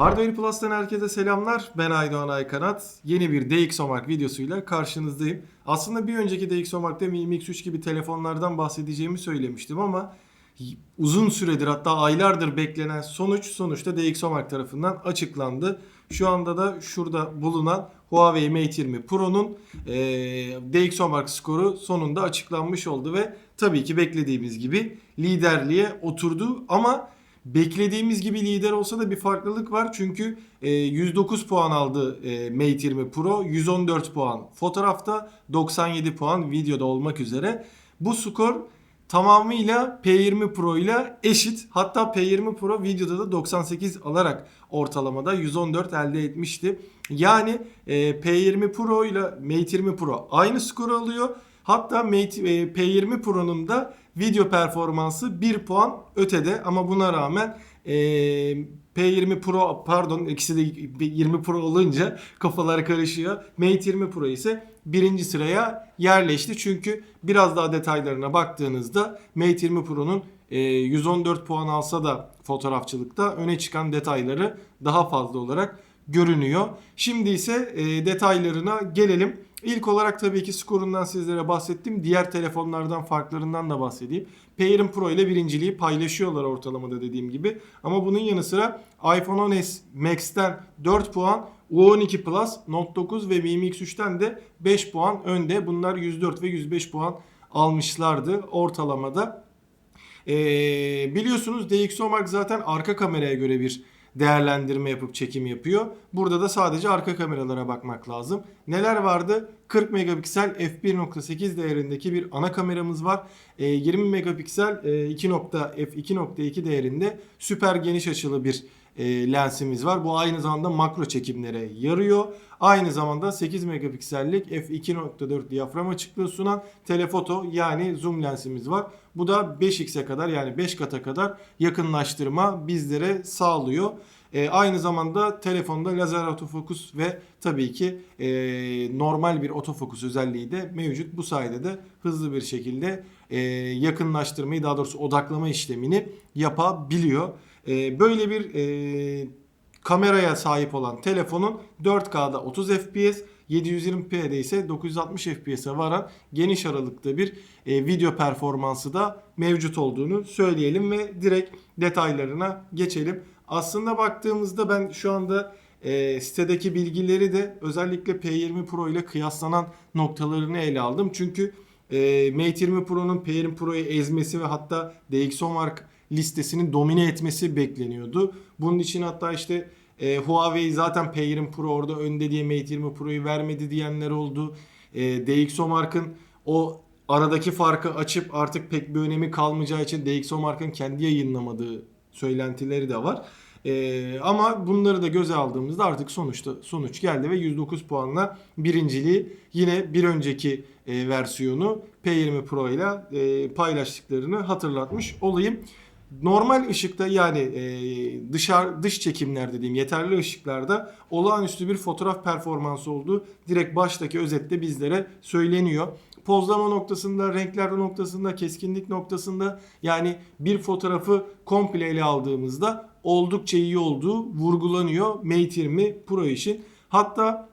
Hardware Plus'tan herkese selamlar. Ben Aydoğan Aykanat. Yeni bir DxOMark videosuyla karşınızdayım. Aslında bir önceki DxOMark'ta Mi Mix 3 gibi telefonlardan bahsedeceğimi söylemiştim ama uzun süredir hatta aylardır beklenen sonuç sonuçta DxOMark tarafından açıklandı. Şu anda da şurada bulunan Huawei Mate 20 Pro'nun e, DxOMark skoru sonunda açıklanmış oldu ve tabii ki beklediğimiz gibi liderliğe oturdu ama beklediğimiz gibi lider olsa da bir farklılık var. Çünkü e, 109 puan aldı e, Mate 20 Pro, 114 puan fotoğrafta, 97 puan videoda olmak üzere. Bu skor tamamıyla P20 Pro ile eşit. Hatta P20 Pro videoda da 98 alarak ortalamada 114 elde etmişti. Yani e, P20 Pro ile Mate 20 Pro aynı skoru alıyor. Hatta Mate, e, P20 Pro'nun da video performansı 1 puan ötede ama buna rağmen e, P20 Pro pardon ikisi de 20 Pro olunca kafalar karışıyor. Mate 20 Pro ise birinci sıraya yerleşti. Çünkü biraz daha detaylarına baktığınızda Mate 20 Pro'nun e, 114 puan alsa da fotoğrafçılıkta öne çıkan detayları daha fazla olarak görünüyor. Şimdi ise e, detaylarına gelelim. İlk olarak tabii ki skorundan sizlere bahsettim. Diğer telefonlardan farklarından da bahsedeyim. P20 Pro ile birinciliği paylaşıyorlar ortalamada dediğim gibi. Ama bunun yanı sıra iPhone XS Max'ten 4 puan, U12 Plus, Note 9 ve Mi Mix 3'ten de 5 puan önde. Bunlar 104 ve 105 puan almışlardı ortalamada. Ee, biliyorsunuz DxOMark zaten arka kameraya göre bir değerlendirme yapıp çekim yapıyor. Burada da sadece arka kameralara bakmak lazım. Neler vardı? 40 megapiksel f1.8 değerindeki bir ana kameramız var. E, 20 megapiksel e, 2. f2.2 değerinde süper geniş açılı bir e, lensimiz var. Bu aynı zamanda makro çekimlere yarıyor. Aynı zamanda 8 megapiksellik f2.4 diyafram açıklığı sunan telefoto yani zoom lensimiz var. Bu da 5x'e kadar yani 5 kata kadar yakınlaştırma bizlere sağlıyor. E, aynı zamanda telefonda lazer otofokus ve tabii ki e, normal bir otofokus özelliği de mevcut. Bu sayede de hızlı bir şekilde e, yakınlaştırmayı daha doğrusu odaklama işlemini yapabiliyor. E, böyle bir e, kameraya sahip olan telefonun 4K'da 30 FPS 720p'de ise 960 FPS'e varan geniş aralıkta bir e, video performansı da mevcut olduğunu söyleyelim ve direkt detaylarına geçelim. Aslında baktığımızda ben şu anda e, sitedeki bilgileri de özellikle P20 Pro ile kıyaslanan noktalarını ele aldım. Çünkü e, Mate 20 Pro'nun P20 Pro'yu ezmesi ve hatta DxOMark listesini domine etmesi bekleniyordu. Bunun için hatta işte e, Huawei zaten P20 Pro orada önde diye Mate 20 Pro'yu vermedi diyenler oldu. E, DxOMark'ın o aradaki farkı açıp artık pek bir önemi kalmayacağı için DxOMark'ın kendi yayınlamadığı söylentileri de var. Ee, ama bunları da göze aldığımızda artık sonuçta sonuç geldi ve 109 puanla birinciliği yine bir önceki e, versiyonu P20 Pro ile e, paylaştıklarını hatırlatmış olayım. Normal ışıkta yani e, dışarı dış çekimler dediğim yeterli ışıklarda olağanüstü bir fotoğraf performansı olduğu direkt baştaki özette bizlere söyleniyor pozlama noktasında, renkler noktasında, keskinlik noktasında yani bir fotoğrafı komple ele aldığımızda oldukça iyi olduğu vurgulanıyor Mate 20 Pro için. Hatta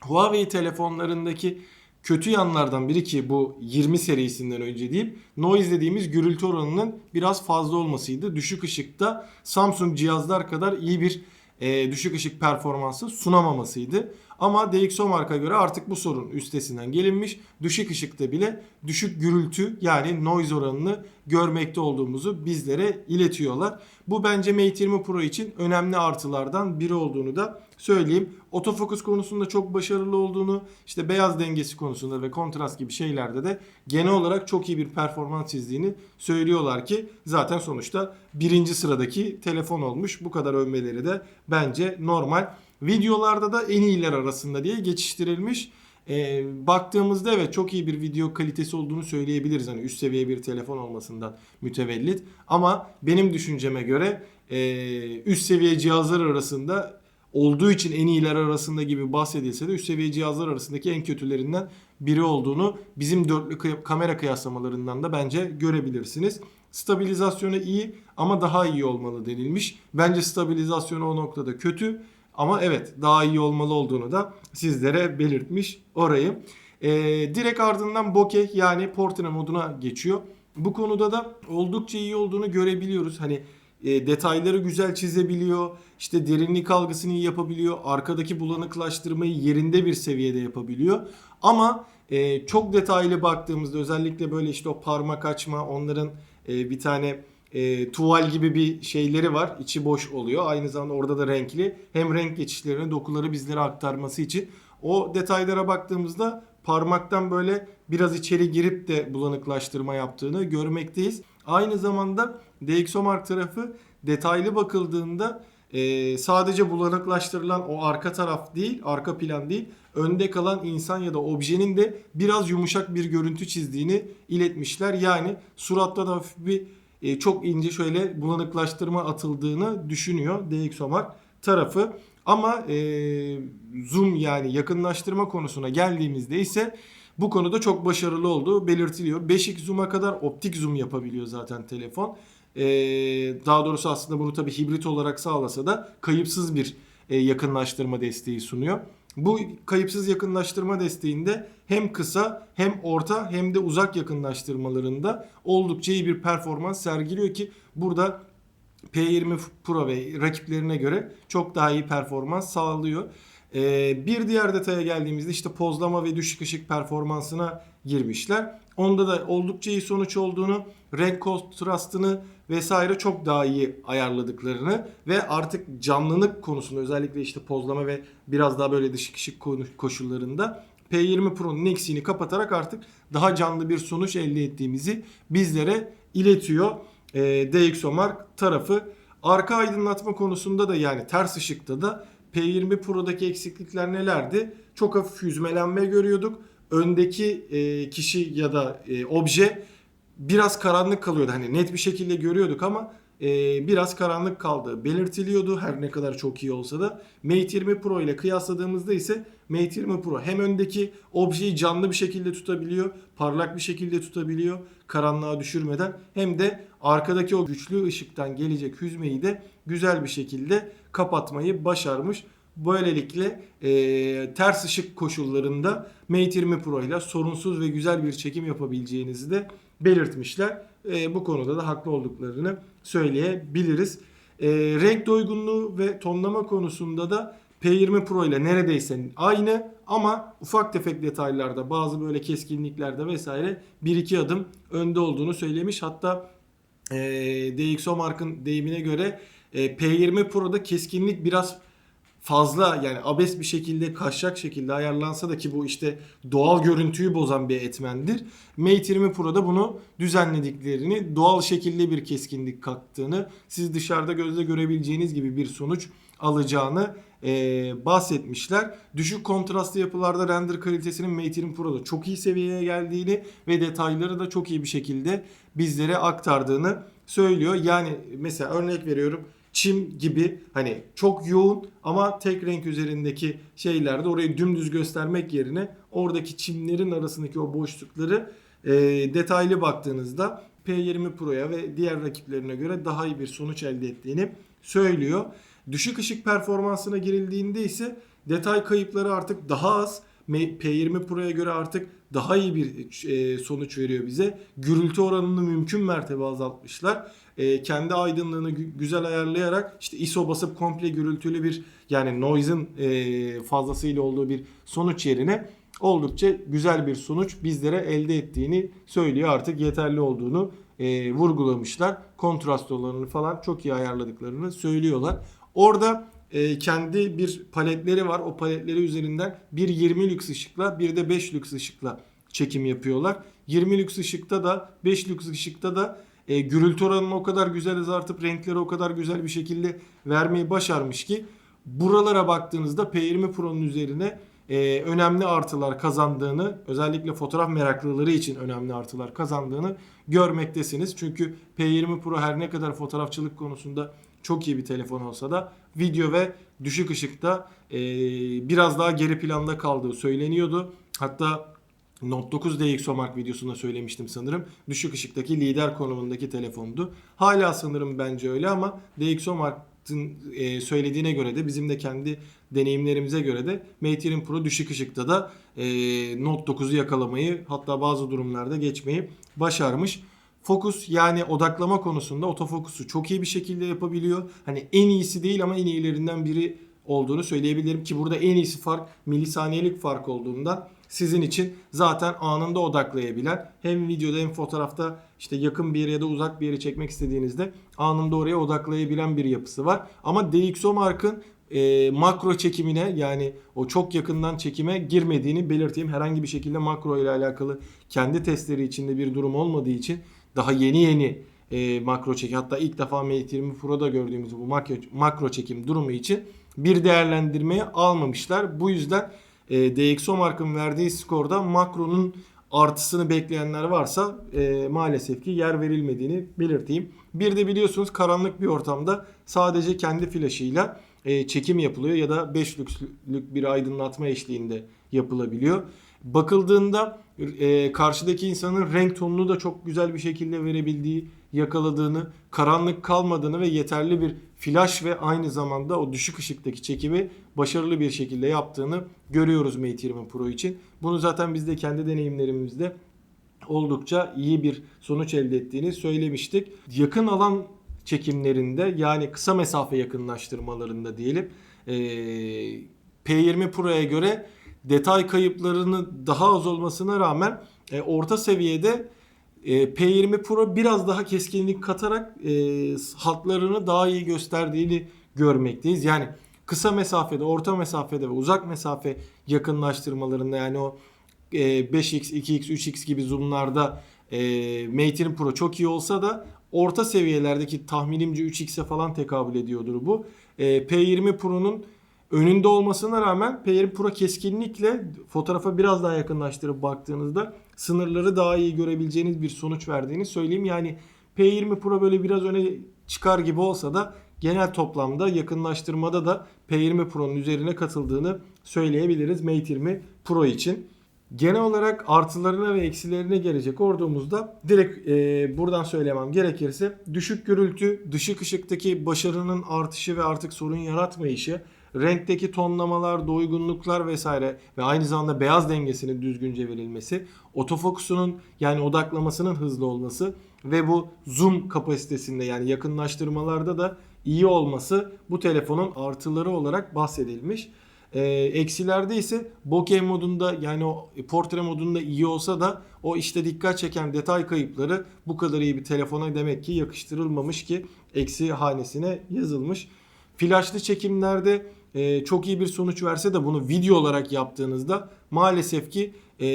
Huawei telefonlarındaki kötü yanlardan biri ki bu 20 serisinden önce diyeyim noise dediğimiz gürültü oranının biraz fazla olmasıydı. Düşük ışıkta Samsung cihazlar kadar iyi bir e, düşük ışık performansı sunamamasıydı. Ama DxOMark'a göre artık bu sorun üstesinden gelinmiş. Düşük ışıkta bile düşük gürültü yani noise oranını görmekte olduğumuzu bizlere iletiyorlar. Bu bence Mate 20 Pro için önemli artılardan biri olduğunu da söyleyeyim. Otofokus konusunda çok başarılı olduğunu, işte beyaz dengesi konusunda ve kontrast gibi şeylerde de genel olarak çok iyi bir performans çizdiğini söylüyorlar ki zaten sonuçta birinci sıradaki telefon olmuş. Bu kadar övmeleri de bence normal. Videolarda da en iyiler arasında diye geçiştirilmiş. E, baktığımızda evet çok iyi bir video kalitesi olduğunu söyleyebiliriz. Hani üst seviye bir telefon olmasından mütevellit. Ama benim düşünceme göre e, üst seviye cihazlar arasında olduğu için en iyiler arasında gibi bahsedilse de üst seviye cihazlar arasındaki en kötülerinden biri olduğunu bizim dörtlü kamera kıyaslamalarından da bence görebilirsiniz. Stabilizasyonu iyi ama daha iyi olmalı denilmiş. Bence stabilizasyonu o noktada kötü ama evet daha iyi olmalı olduğunu da sizlere belirtmiş orayı. Ee, direkt ardından bokeh yani portre moduna geçiyor. Bu konuda da oldukça iyi olduğunu görebiliyoruz. Hani e, detayları güzel çizebiliyor. işte derinlik algısını iyi yapabiliyor. Arkadaki bulanıklaştırmayı yerinde bir seviyede yapabiliyor. Ama e, çok detaylı baktığımızda özellikle böyle işte o parmak açma onların e, bir tane e, tuval gibi bir şeyleri var. İçi boş oluyor. Aynı zamanda orada da renkli. Hem renk geçişlerini dokuları bizlere aktarması için. O detaylara baktığımızda parmaktan böyle biraz içeri girip de bulanıklaştırma yaptığını görmekteyiz. Aynı zamanda DxOMark tarafı detaylı bakıldığında e, sadece bulanıklaştırılan o arka taraf değil, arka plan değil, önde kalan insan ya da objenin de biraz yumuşak bir görüntü çizdiğini iletmişler. Yani suratta da hafif bir e, çok ince şöyle bulanıklaştırma atıldığını düşünüyor DxOMark tarafı. Ama e, zoom yani yakınlaştırma konusuna geldiğimizde ise bu konuda çok başarılı olduğu belirtiliyor. 5x zoom'a kadar optik zoom yapabiliyor zaten telefon. Ee, daha doğrusu aslında bunu tabii hibrit olarak sağlasa da kayıpsız bir e, yakınlaştırma desteği sunuyor. Bu kayıpsız yakınlaştırma desteğinde hem kısa hem orta hem de uzak yakınlaştırmalarında oldukça iyi bir performans sergiliyor ki burada P20 Pro ve rakiplerine göre çok daha iyi performans sağlıyor. Ee, bir diğer detaya geldiğimizde işte pozlama ve düşük ışık performansına girmişler. Onda da oldukça iyi sonuç olduğunu, renk kontrastını vesaire çok daha iyi ayarladıklarını ve artık canlılık konusunda özellikle işte pozlama ve biraz daha böyle düşük ışık koşullarında P20 Pro'nun eksiğini kapatarak artık daha canlı bir sonuç elde ettiğimizi bizlere iletiyor e, DxOMark tarafı. Arka aydınlatma konusunda da yani ters ışıkta da P20 Pro'daki eksiklikler nelerdi? Çok hafif yüzmelenme görüyorduk. Öndeki e, kişi ya da e, obje biraz karanlık kalıyordu. Hani net bir şekilde görüyorduk ama e, biraz karanlık kaldı belirtiliyordu her ne kadar çok iyi olsa da. Mate 20 Pro ile kıyasladığımızda ise Mate 20 Pro hem öndeki objeyi canlı bir şekilde tutabiliyor, parlak bir şekilde tutabiliyor karanlığa düşürmeden hem de arkadaki o güçlü ışıktan gelecek hüzmeyi de güzel bir şekilde kapatmayı başarmış. Böylelikle e, ters ışık koşullarında Mate 20 Pro ile sorunsuz ve güzel bir çekim yapabileceğinizi de belirtmişler. E, bu konuda da haklı olduklarını söyleyebiliriz. E, renk doygunluğu ve tonlama konusunda da P20 Pro ile neredeyse aynı ama ufak tefek detaylarda bazı böyle keskinliklerde vesaire bir iki adım önde olduğunu söylemiş. Hatta e, DxOMark'ın deyimine göre e, P20 Pro'da keskinlik biraz fazla yani abes bir şekilde kaçacak şekilde ayarlansa da ki bu işte doğal görüntüyü bozan bir etmendir. Mate 20 Pro'da bunu düzenlediklerini doğal şekilde bir keskinlik kattığını siz dışarıda gözle görebileceğiniz gibi bir sonuç alacağını e, bahsetmişler. Düşük kontrastlı yapılarda render kalitesinin Mate 20 Pro'da çok iyi seviyeye geldiğini ve detayları da çok iyi bir şekilde bizlere aktardığını söylüyor. Yani mesela örnek veriyorum çim gibi hani çok yoğun ama tek renk üzerindeki şeylerde orayı dümdüz göstermek yerine oradaki çimlerin arasındaki o boşlukları e, detaylı baktığınızda P20 Pro'ya ve diğer rakiplerine göre daha iyi bir sonuç elde ettiğini söylüyor. Düşük ışık performansına girildiğinde ise detay kayıpları artık daha az. P20 Pro'ya göre artık daha iyi bir e, sonuç veriyor bize. Gürültü oranını mümkün mertebe azaltmışlar. E, kendi aydınlığını güzel ayarlayarak işte ISO basıp komple gürültülü bir yani noise'ın e, fazlasıyla olduğu bir sonuç yerine oldukça güzel bir sonuç bizlere elde ettiğini söylüyor. Artık yeterli olduğunu vurgulamışlar. Kontrast olanını falan çok iyi ayarladıklarını söylüyorlar. Orada e, kendi bir paletleri var. O paletleri üzerinden bir 20 lüks ışıkla bir de 5 lüks ışıkla çekim yapıyorlar. 20 lüks ışıkta da 5 lüks ışıkta da e, gürültü oranını o kadar güzel azaltıp renkleri o kadar güzel bir şekilde vermeyi başarmış ki buralara baktığınızda P20 Pro'nun üzerine e, önemli artılar kazandığını özellikle fotoğraf meraklıları için önemli artılar kazandığını görmektesiniz. Çünkü P20 Pro her ne kadar fotoğrafçılık konusunda çok iyi bir telefon olsa da video ve düşük ışıkta e, biraz daha geri planda kaldığı söyleniyordu. Hatta Note 9 DxOMark videosunda söylemiştim sanırım. Düşük ışıktaki lider konumundaki telefondu. Hala sanırım bence öyle ama DxOMark'ın e, söylediğine göre de bizim de kendi deneyimlerimize göre de Mate 20 Pro düşük ışıkta da e, Note 9'u yakalamayı hatta bazı durumlarda geçmeyi başarmış. Fokus yani odaklama konusunda otofokusu çok iyi bir şekilde yapabiliyor. Hani en iyisi değil ama en iyilerinden biri olduğunu söyleyebilirim ki burada en iyisi fark milisaniyelik fark olduğundan sizin için zaten anında odaklayabilen hem videoda hem fotoğrafta işte yakın bir yere ya da uzak bir yere çekmek istediğinizde anında oraya odaklayabilen bir yapısı var. Ama DxOMark'ın e, makro çekimine yani o çok yakından çekime girmediğini belirteyim. Herhangi bir şekilde makro ile alakalı kendi testleri içinde bir durum olmadığı için daha yeni yeni e, makro çekim hatta ilk defa Mate 20 Pro'da gördüğümüz bu makro, makro çekim durumu için bir değerlendirmeye almamışlar. Bu yüzden e, DxOMark'ın verdiği skorda makronun artısını bekleyenler varsa e, maalesef ki yer verilmediğini belirteyim. Bir de biliyorsunuz karanlık bir ortamda sadece kendi flaşıyla e, çekim yapılıyor ya da 5 lükslük bir aydınlatma eşliğinde yapılabiliyor. Bakıldığında e, karşıdaki insanın renk tonunu da çok güzel bir şekilde verebildiği, yakaladığını, karanlık kalmadığını ve yeterli bir flash ve aynı zamanda o düşük ışıktaki çekimi başarılı bir şekilde yaptığını görüyoruz Mate 20 Pro için. Bunu zaten biz de kendi deneyimlerimizde oldukça iyi bir sonuç elde ettiğini söylemiştik. Yakın alan çekimlerinde yani kısa mesafe yakınlaştırmalarında diyelim e, P20 Pro'ya göre detay kayıplarının daha az olmasına rağmen e, orta seviyede e, P20 Pro biraz daha keskinlik katarak e, hatlarını daha iyi gösterdiğini görmekteyiz. Yani kısa mesafede, orta mesafede ve uzak mesafe yakınlaştırmalarında yani o e, 5x, 2x, 3x gibi zoomlarda e, Mate 20 Pro çok iyi olsa da orta seviyelerdeki tahminimce 3x'e falan tekabül ediyordur bu. E, P20 Pro'nun önünde olmasına rağmen P20 Pro keskinlikle fotoğrafa biraz daha yakınlaştırıp baktığınızda sınırları daha iyi görebileceğiniz bir sonuç verdiğini söyleyeyim. Yani P20 Pro böyle biraz öne çıkar gibi olsa da genel toplamda yakınlaştırmada da P20 Pro'nun üzerine katıldığını söyleyebiliriz Mate 20 Pro için. Genel olarak artılarına ve eksilerine gelecek olduğumuzda direkt e, buradan söylemem gerekirse düşük gürültü, düşük ışıktaki başarının artışı ve artık sorun yaratmayışı, renkteki tonlamalar, doygunluklar vesaire ve aynı zamanda beyaz dengesinin düzgünce verilmesi, otofokusunun yani odaklamasının hızlı olması ve bu zoom kapasitesinde yani yakınlaştırmalarda da iyi olması bu telefonun artıları olarak bahsedilmiş. Ee, eksilerde ise bokeh modunda yani o portre modunda iyi olsa da o işte dikkat çeken detay kayıpları bu kadar iyi bir telefona demek ki yakıştırılmamış ki eksi hanesine yazılmış. Flashlı çekimlerde e, çok iyi bir sonuç verse de bunu video olarak yaptığınızda maalesef ki e,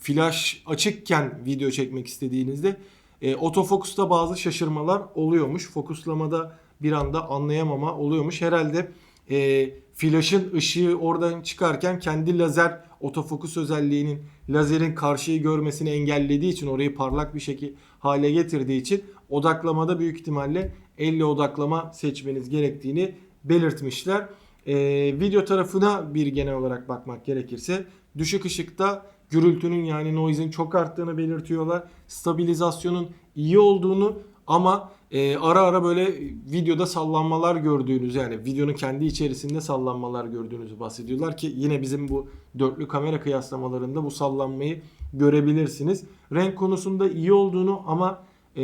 flash açıkken video çekmek istediğinizde e, otofokusta bazı şaşırmalar oluyormuş. Fokuslamada bir anda anlayamama oluyormuş. Herhalde e, flash'ın ışığı oradan çıkarken kendi lazer otofokus özelliğinin lazerin karşıyı görmesini engellediği için orayı parlak bir şekilde hale getirdiği için odaklamada büyük ihtimalle elle odaklama seçmeniz gerektiğini belirtmişler. Ee, video tarafına bir genel olarak bakmak gerekirse düşük ışıkta gürültünün yani noise'in çok arttığını belirtiyorlar. Stabilizasyonun iyi olduğunu ama e, ara ara böyle videoda sallanmalar gördüğünüz yani videonun kendi içerisinde sallanmalar gördüğünüzü bahsediyorlar ki yine bizim bu dörtlü kamera kıyaslamalarında bu sallanmayı görebilirsiniz. Renk konusunda iyi olduğunu ama e,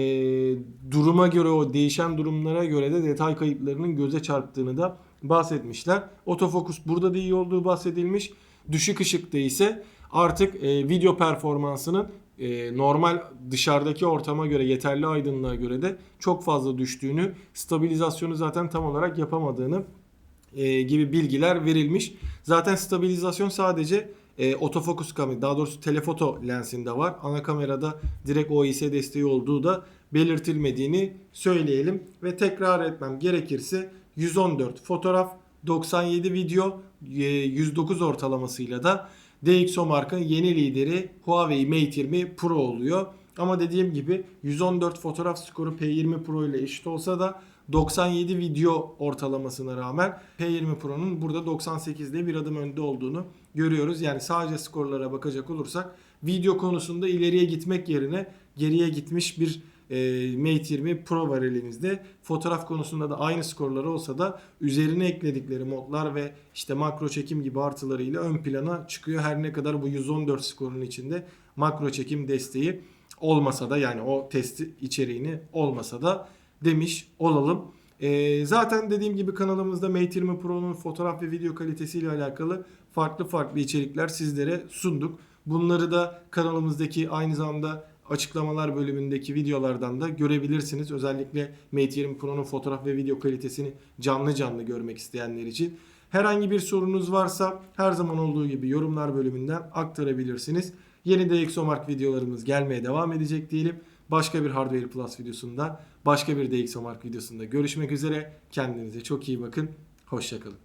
duruma göre o değişen durumlara göre de detay kayıplarının göze çarptığını da bahsetmişler. Otofokus burada da iyi olduğu bahsedilmiş. Düşük ışıkta ise artık e, video performansının e, normal dışarıdaki ortama göre yeterli aydınlığa göre de çok fazla düştüğünü, stabilizasyonu zaten tam olarak yapamadığını e, gibi bilgiler verilmiş. Zaten stabilizasyon sadece e, otofokus kamera daha doğrusu telefoto lensinde var. Ana kamerada direkt OIS desteği olduğu da belirtilmediğini söyleyelim ve tekrar etmem gerekirse 114 fotoğraf, 97 video, e, 109 ortalamasıyla da DxOMark'ın yeni lideri Huawei Mate 20 Pro oluyor. Ama dediğim gibi 114 fotoğraf skoru P20 Pro ile eşit olsa da 97 video ortalamasına rağmen P20 Pro'nun burada 98'de bir adım önde olduğunu görüyoruz. Yani sadece skorlara bakacak olursak video konusunda ileriye gitmek yerine geriye gitmiş bir Mate 20 Pro var elimizde. Fotoğraf konusunda da aynı skorları olsa da üzerine ekledikleri modlar ve işte makro çekim gibi artılarıyla ön plana çıkıyor. Her ne kadar bu 114 skorun içinde makro çekim desteği olmasa da yani o testi içeriğini olmasa da demiş olalım. Ee, zaten dediğim gibi kanalımızda Mate 20 Pro'nun fotoğraf ve video kalitesiyle alakalı farklı farklı içerikler sizlere sunduk. Bunları da kanalımızdaki aynı zamanda açıklamalar bölümündeki videolardan da görebilirsiniz. Özellikle Mate 20 Pro'nun fotoğraf ve video kalitesini canlı canlı görmek isteyenler için. Herhangi bir sorunuz varsa her zaman olduğu gibi yorumlar bölümünden aktarabilirsiniz. Yeni DxOMark videolarımız gelmeye devam edecek diyelim. Başka bir Hardware Plus videosunda, başka bir DxOMark videosunda görüşmek üzere. Kendinize çok iyi bakın. Hoşçakalın.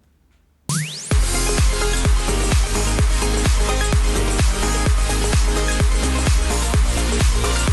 We'll